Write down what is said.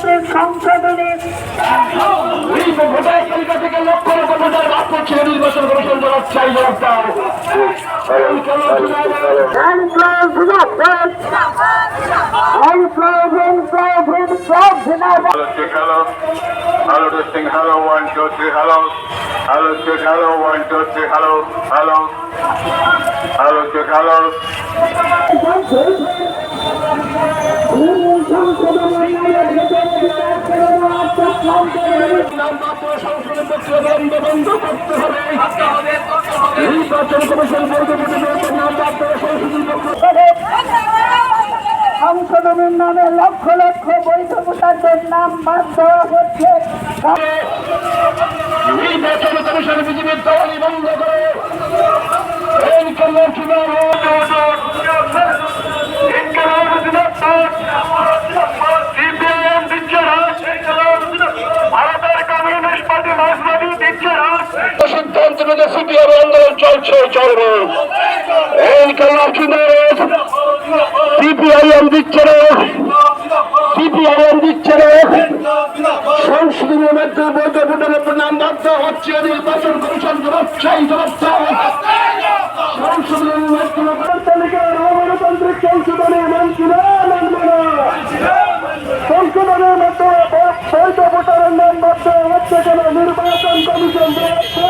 অগণতান্ত্রিক সংশোধনী এই ভোটার তালিকা থেকে লক্ষ লক্ষ ভোটার বাদ পক্ষে নির্বাচন কমিশন জবাব চাই জবাব দাও এই কেন Enclave Zubafet! Enclave, enclave, enclave Zubafet! Hello, check hello. Hello, testing hello, one, two, three, hello. Hello, check hello, one, two, three, hello. Hello. Hello, check hello. নামমাত্র সংসদে প্রতিবন্ধ বন্ধ করতে হবে নির্বাচন কমিশন সংশোধনের নামে লক্ষ লক্ষ বৈধ ভোটারদের নাম বাদ দেওয়া হচ্ছে নির্বাচন কমিশন বিজেপির নিতে সিপিএম আন্দোলন চলছে, চলবে। সিপিআইএম দিচ্ছে না সিপিআইএম দিচ্ছে না সংশোধনের মাধ্যমে বৈধ ভোটারের উপর নাম বাধ্য হচ্ছে। নির্বাচন কমিশন জবাব চাই জবাব চাই সংশোধনের মাধ্যমে ভোটার তালিকার সংশোধনের মানছি না মানব না ভোটারের নাম বাধ্য হচ্ছে নির্বাচন কমিশন জবাব